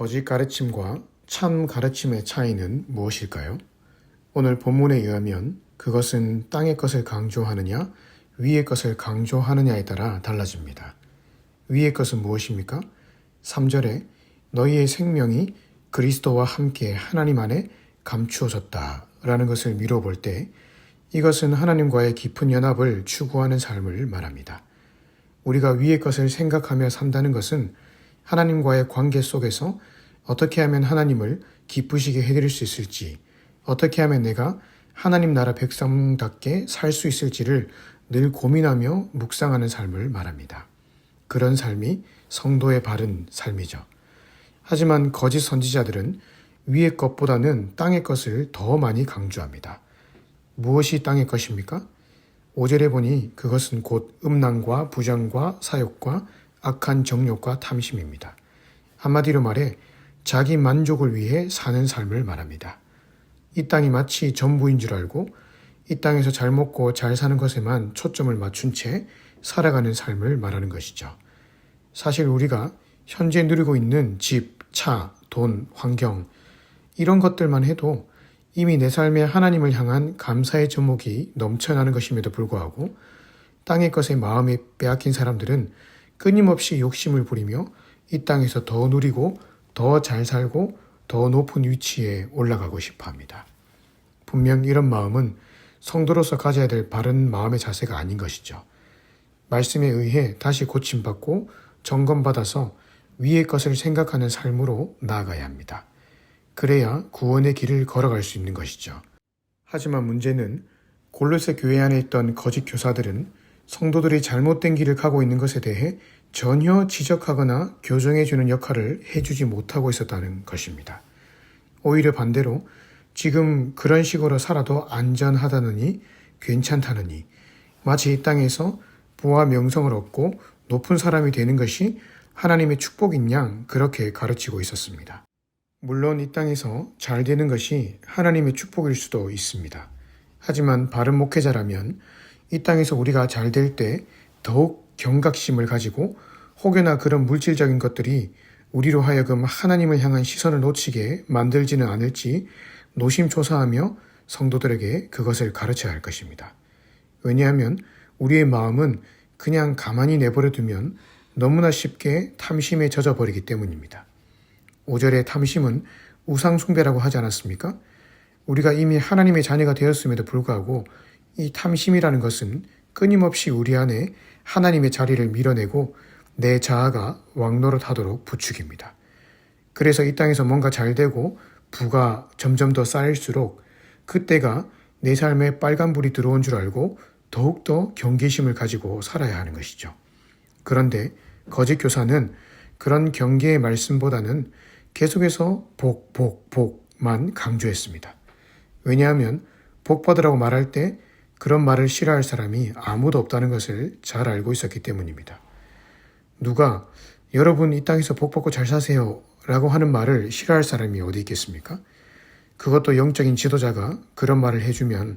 거짓 가르침과 참 가르침의 차이는 무엇일까요? 오늘 본문에 의하면 그것은 땅의 것을 강조하느냐, 위의 것을 강조하느냐에 따라 달라집니다. 위의 것은 무엇입니까? 3절에 너희의 생명이 그리스도와 함께 하나님 안에 감추어졌다 라는 것을 미뤄볼 때 이것은 하나님과의 깊은 연합을 추구하는 삶을 말합니다. 우리가 위의 것을 생각하며 산다는 것은 하나님과의 관계 속에서 어떻게 하면 하나님을 기쁘시게 해드릴 수 있을지, 어떻게 하면 내가 하나님 나라 백성답게 살 수 있을지를 늘 고민하며 묵상하는 삶을 말합니다. 그런 삶이 성도의 바른 삶이죠. 하지만 거짓 선지자들은 위의 것보다는 땅의 것을 더 많이 강조합니다. 무엇이 땅의 것입니까? 5절에 보니 그것은 곧 음란과 부정과 사욕과 악한 정욕과 탐심입니다. 한마디로 말해 자기 만족을 위해 사는 삶을 말합니다. 이 땅이 마치 전부인 줄 알고 이 땅에서 잘 먹고 잘 사는 것에만 초점을 맞춘 채 살아가는 삶을 말하는 것이죠. 사실 우리가 현재 누리고 있는 집, 차, 돈, 환경, 이런 것들만 해도 이미 내 삶에 하나님을 향한 감사의 제목이 넘쳐나는 것임에도 불구하고 땅의 것에 마음에 빼앗긴 사람들은 끊임없이 욕심을 부리며 이 땅에서 더 누리고 더 잘 살고 더 높은 위치에 올라가고 싶어 합니다. 분명 이런 마음은 성도로서 가져야 될 바른 마음의 자세가 아닌 것이죠. 말씀에 의해 다시 고침받고 점검받아서 위의 것을 생각하는 삶으로 나아가야 합니다. 그래야 구원의 길을 걸어갈 수 있는 것이죠. 하지만 문제는 골로새 교회 안에 있던 거짓 교사들은 성도들이 잘못된 길을 가고 있는 것에 대해 전혀 지적하거나 교정해주는 역할을 해주지 못하고 있었다는 것입니다. 오히려 반대로 지금 그런 식으로 살아도 안전하다느니 괜찮다느니 마치 이 땅에서 부와 명성을 얻고 높은 사람이 되는 것이 하나님의 축복인 양 그렇게 가르치고 있었습니다. 물론 이 땅에서 잘 되는 것이 하나님의 축복일 수도 있습니다. 하지만 바른 목회자라면 이 땅에서 우리가 잘 될 때 더욱 경각심을 가지고 혹여나 그런 물질적인 것들이 우리로 하여금 하나님을 향한 시선을 놓치게 만들지는 않을지 노심초사하며 성도들에게 그것을 가르쳐야 할 것입니다. 왜냐하면 우리의 마음은 그냥 가만히 내버려 두면 너무나 쉽게 탐심에 젖어버리기 때문입니다. 5절의 탐심은 우상숭배라고 하지 않았습니까? 우리가 이미 하나님의 자녀가 되었음에도 불구하고 이 탐심이라는 것은 끊임없이 우리 안에 하나님의 자리를 밀어내고 내 자아가 왕노릇하도록 부추깁니다. 그래서 이 땅에서 뭔가 잘 되고 부가 점점 더 쌓일수록 그때가 내 삶에 빨간불이 들어온 줄 알고 더욱더 경계심을 가지고 살아야 하는 것이죠. 그런데 거짓 교사는 그런 경계의 말씀보다는 계속해서 복, 복, 복만 강조했습니다. 왜냐하면 복 받으라고 말할 때 그런 말을 싫어할 사람이 아무도 없다는 것을 잘 알고 있었기 때문입니다. 누가 여러분 이 땅에서 복 받고 잘 사세요 라고 하는 말을 싫어할 사람이 어디 있겠습니까? 그것도 영적인 지도자가 그런 말을 해주면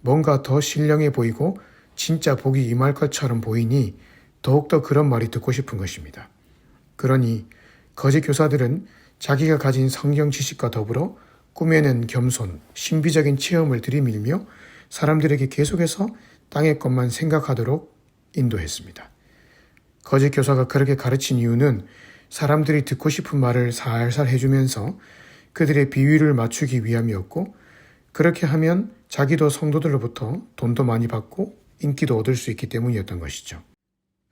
뭔가 더 신령해 보이고 진짜 복이 임할 것처럼 보이니 더욱더 그런 말이 듣고 싶은 것입니다. 그러니 거짓 교사들은 자기가 가진 성경 지식과 더불어 꾸며낸 겸손, 신비적인 체험을 들이밀며 사람들에게 계속해서 땅의 것만 생각하도록 인도했습니다. 거짓 교사가 그렇게 가르친 이유는 사람들이 듣고 싶은 말을 살살 해주면서 그들의 비위를 맞추기 위함이었고, 그렇게 하면 자기도 성도들로부터 돈도 많이 받고 인기도 얻을 수 있기 때문이었던 것이죠.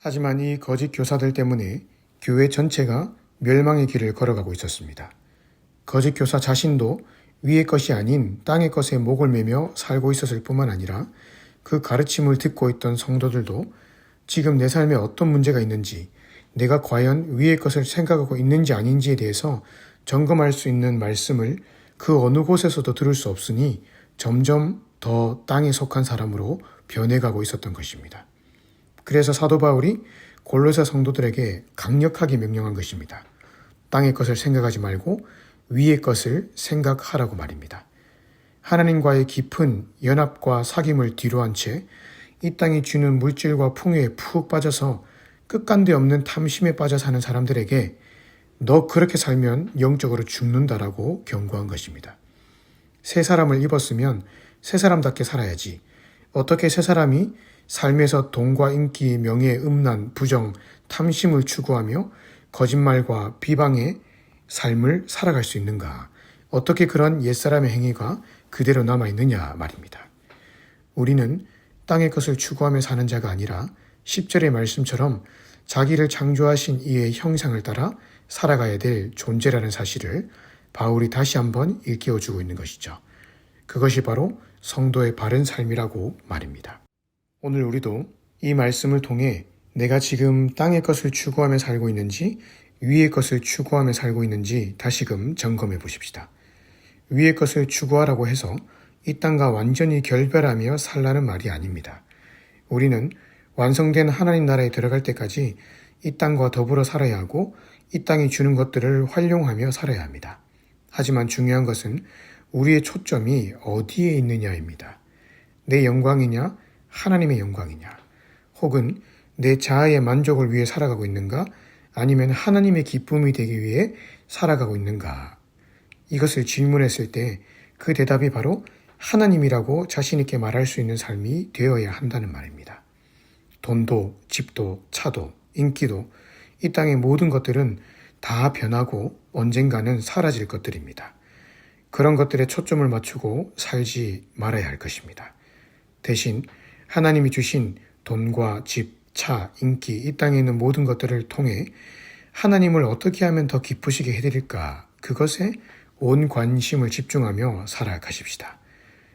하지만 이 거짓 교사들 때문에 교회 전체가 멸망의 길을 걸어가고 있었습니다. 거짓 교사 자신도 위의 것이 아닌 땅의 것에 목을 매며 살고 있었을 뿐만 아니라 그 가르침을 듣고 있던 성도들도 지금 내 삶에 어떤 문제가 있는지, 내가 과연 위의 것을 생각하고 있는지 아닌지에 대해서 점검할 수 있는 말씀을 그 어느 곳에서도 들을 수 없으니 점점 더 땅에 속한 사람으로 변해가고 있었던 것입니다. 그래서 사도 바울이 골로새 성도들에게 강력하게 명령한 것입니다. 땅의 것을 생각하지 말고 위의 것을 생각하라고 말입니다. 하나님과의 깊은 연합과 사귐을 뒤로한 채 이 땅이 주는 물질과 풍요에 푹 빠져서 끝간데 없는 탐심에 빠져 사는 사람들에게 너 그렇게 살면 영적으로 죽는다라고 경고한 것입니다. 새 사람을 입었으면 새 사람답게 살아야지. 어떻게 새 사람이 삶에서 돈과 인기, 명예, 음란, 부정, 탐심을 추구하며 거짓말과 비방의 삶을 살아갈 수 있는가? 어떻게 그런 옛사람의 행위가 그대로 남아 있느냐 말입니다. 우리는 땅의 것을 추구하며 사는 자가 아니라 10절의 말씀처럼 자기를 창조하신 이의 형상을 따라 살아가야 될 존재라는 사실을 바울이 다시 한번 일깨워 주고 있는 것이죠. 그것이 바로 성도의 바른 삶이라고 말입니다. 오늘 우리도 이 말씀을 통해 내가 지금 땅의 것을 추구하며 살고 있는지 위의 것을 추구하며 살고 있는지 다시금 점검해 보십시다. 위의 것을 추구하라고 해서 이 땅과 완전히 결별하며 살라는 말이 아닙니다. 우리는 완성된 하나님 나라에 들어갈 때까지 이 땅과 더불어 살아야 하고 이 땅이 주는 것들을 활용하며 살아야 합니다. 하지만 중요한 것은 우리의 초점이 어디에 있느냐입니다. 내 영광이냐, 하나님의 영광이냐, 혹은 내 자아의 만족을 위해 살아가고 있는가, 아니면 하나님의 기쁨이 되기 위해 살아가고 있는가. 이것을 질문했을 때 그 대답이 바로 하나님이라고 자신있게 말할 수 있는 삶이 되어야 한다는 말입니다. 돈도, 집도, 차도, 인기도, 이 땅의 모든 것들은 다 변하고 언젠가는 사라질 것들입니다. 그런 것들에 초점을 맞추고 살지 말아야 할 것입니다. 대신 하나님이 주신 돈과 집, 차, 인기, 이 땅에 있는 모든 것들을 통해 하나님을 어떻게 하면 더 기쁘시게 해드릴까? 그것에 온 관심을 집중하며 살아가십시다.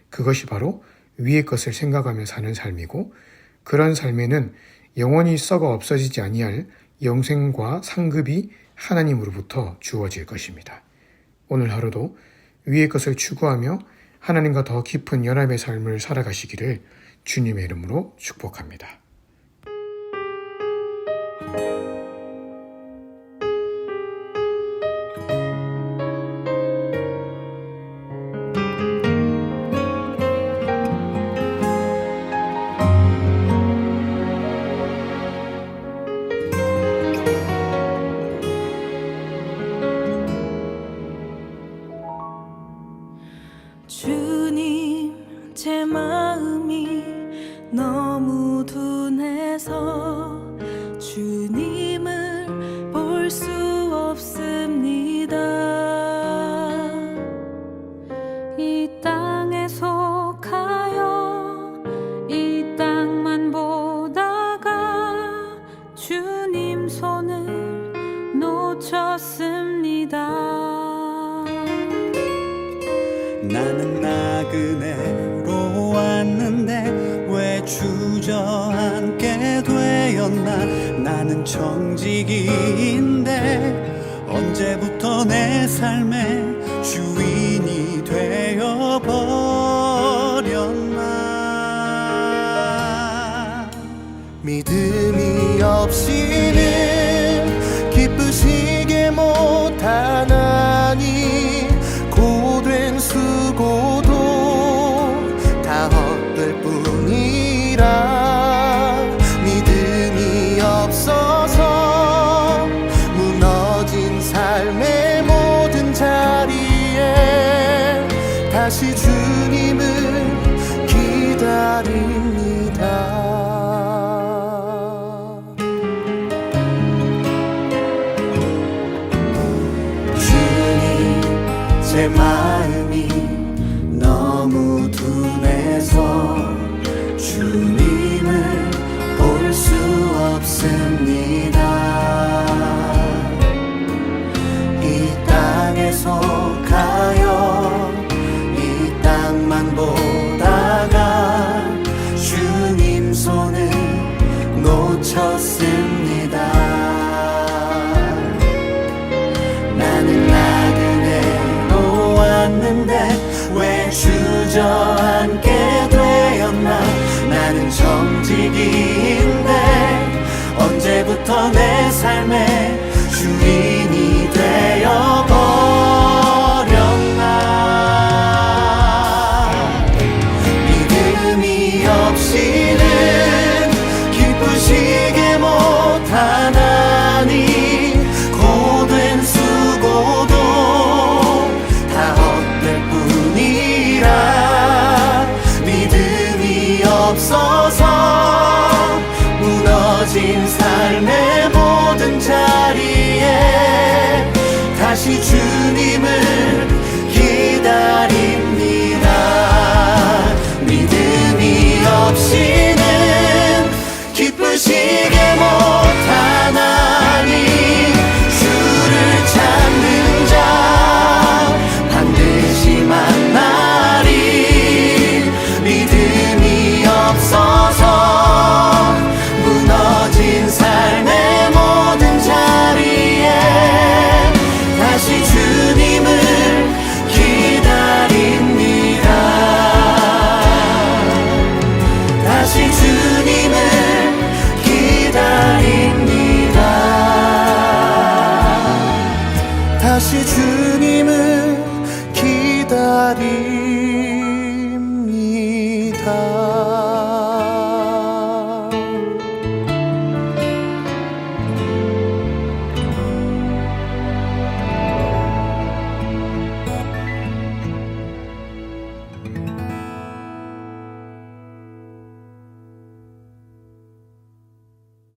그것이 바로 위의 것을 생각하며 사는 삶이고 그런 삶에는 영원히 썩어 없어지지 아니할 영생과 상급이 하나님으로부터 주어질 것입니다. 오늘 하루도 위의 것을 추구하며 하나님과 더 깊은 연합의 삶을 살아가시기를 주님의 이름으로 축복합니다. 주님 언제부터 내 삶의 제 없이는 기쁘신 come.